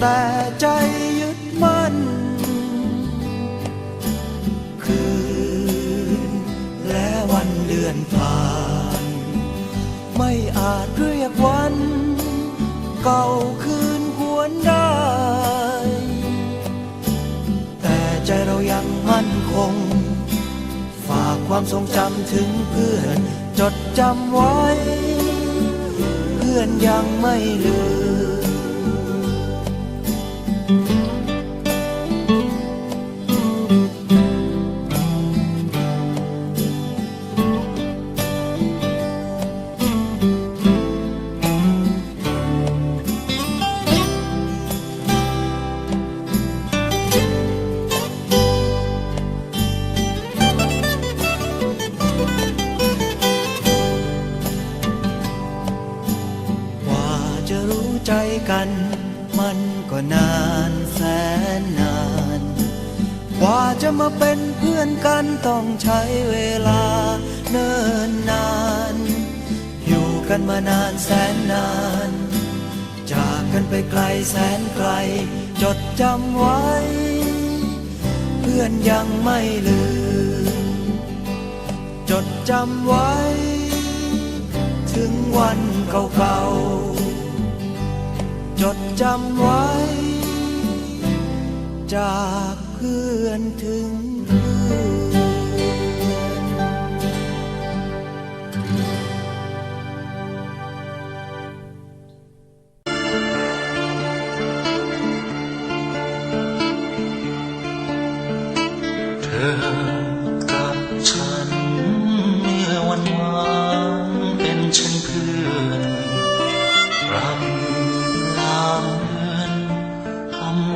แต่ใจยึดมั่น คืนและวันเดือนผ่าน ไม่อาจเรียกวัน เก่าคืนหวนได้ แต่ใจเรายังมั่นคง ฝากความทรงจำถึงเพื่อน จดจำไว้ เพื่อนยังไม่ลืม กันมานานแสนนาน จากกันไปไกลแสนไกล จดจำไว้ เพื่อนยังไม่ลืม จดจำไว้ ถึงวันเก่าๆจดจำไว้ จากเพื่อนถึงเพื่อน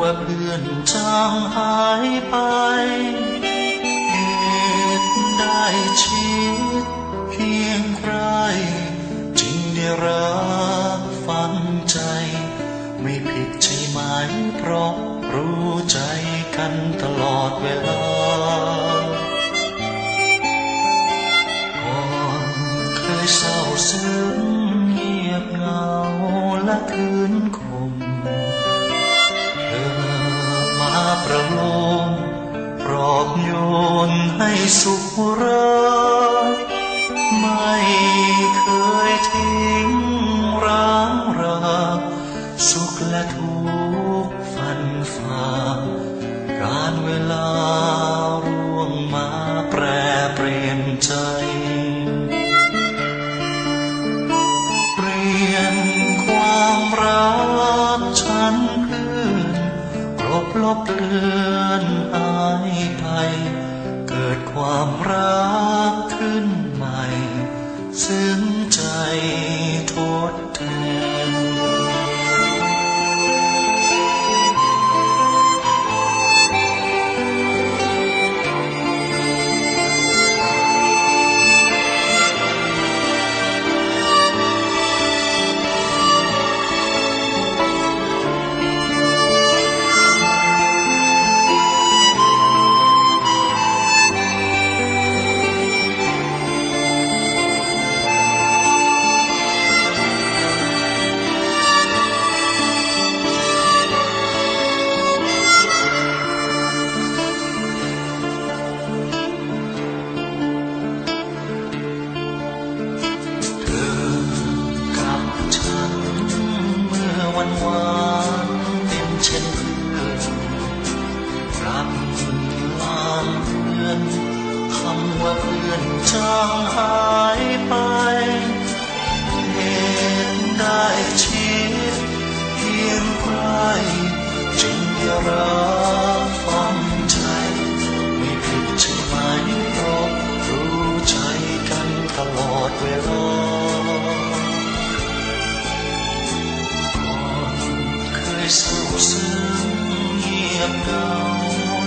ว่าเพื่อนจางหายไปเหตุได้ชิดเพียงใครจึงได้รักฟังใจ ไม่ผิดใช่ไหมเพราะรู้ใจกันตลอดเวลาก่อนเคยเศร้าซึ้งเงียบเหงาและคืนค ลมปลอบโยนให้สุขรักไม่เคยทิ้ง ลบลบเลือนอายไปเกิดความรักขึ้นใหม่ ซึ้งใจ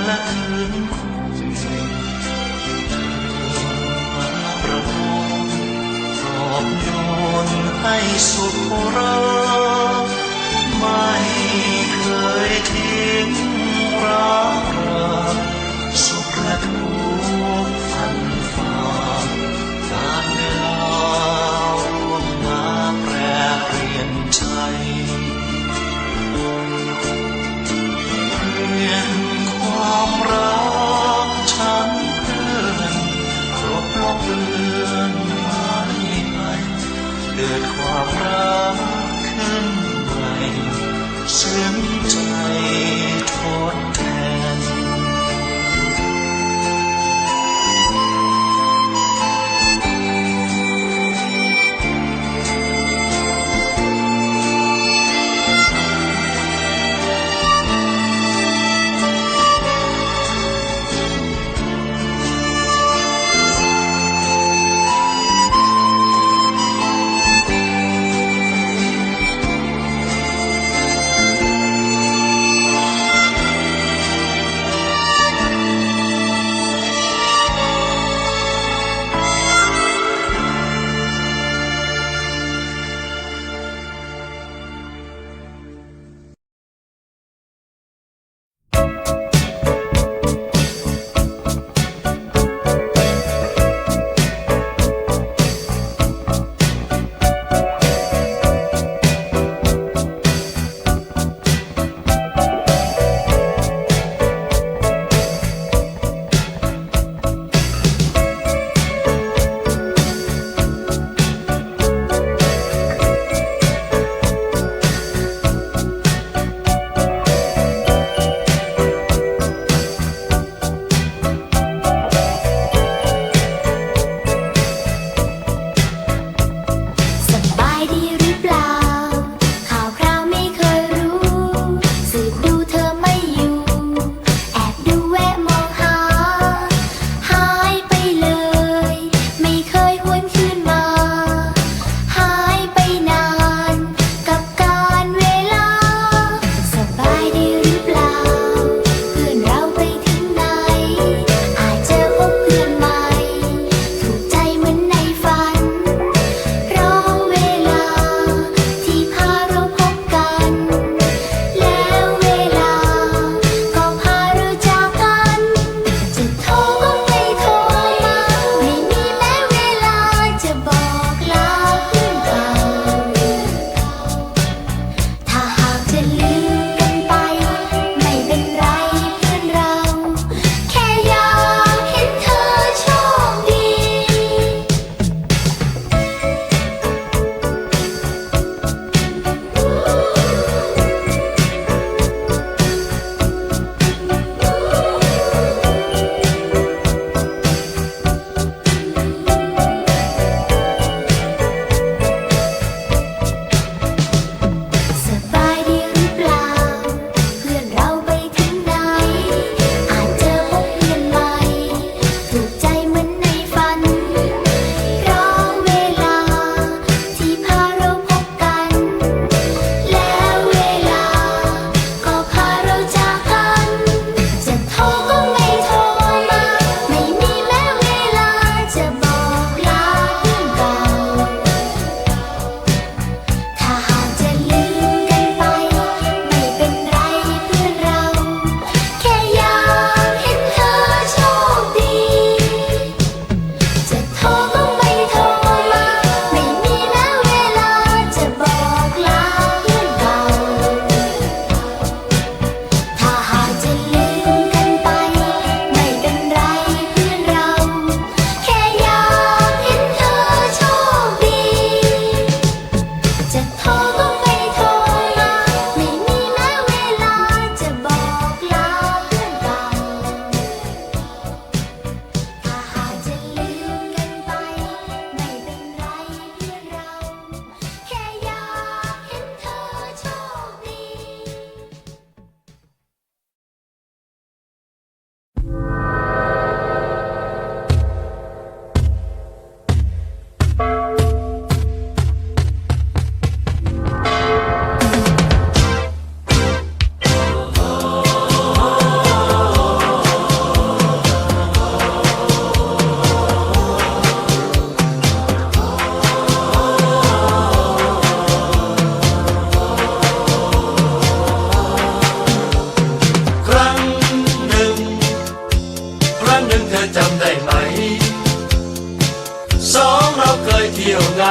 ละคืนมาประองสอบโยนให้สุขเรา Hallelujah. you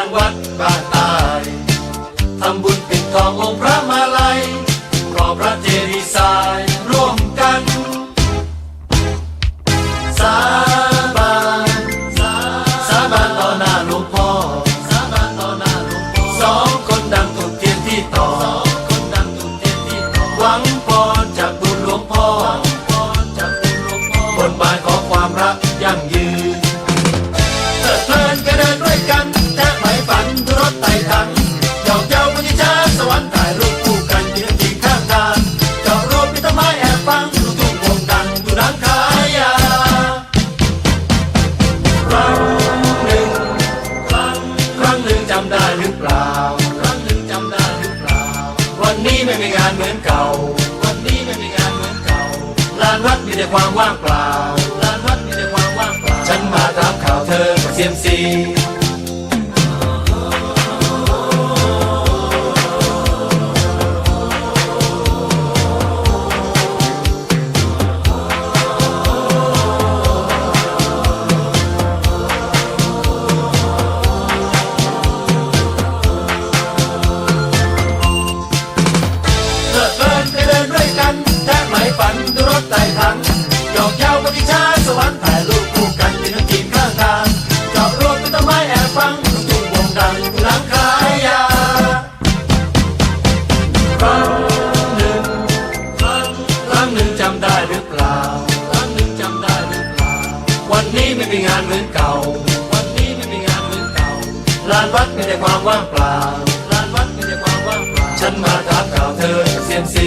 วงานวัดบ้านใต้ทำบุญปิดทององค์พระมาลัยก่อพระเจดีย์ทรายร่วมกัน สาบานสาบานต่อหน้าหลวงพ่อสาบานต่อหน้าหลวงพ่อสองคนดังถูกเทียนที่ต่อสองคนดังถูกเทียนที่ต่อหวังพรจากบุญหลวงพ่อหวังพรจากบุญหลวงพ่อบนบานของความรักยั่งยืนเติดเพลินก็เดินด้วยกัน รถไต่ถังหยอกเย้าพุทธิชาสวรรค์ถ่ายรูปคู่กันยืนทิ้งข้างทางจอดรถมีต้นไม้แอบฟังลูกทุ่งวงดังอยู่ร้านขายยาครั้งหนึ่งครั้งครั้งหนึ่งจำได้หรือเปล่า ครั้งหนึ่งจำได้หรือเปล่า วันนี้ไม่มีงานเหมือนเก่า วันนี้ไม่มีงานเหมือนเก่าลานวัดมีแต่ความว่างเปล่าลานวัดมีแต่ความว่างเปล่า ฉันมาถามข่าวเธอกับเซียมซี แต่ความว่างเปล่าลานวัดมีแต่ความว่างเปล่าฉันมาถามข่าวเธอกับเซียมซี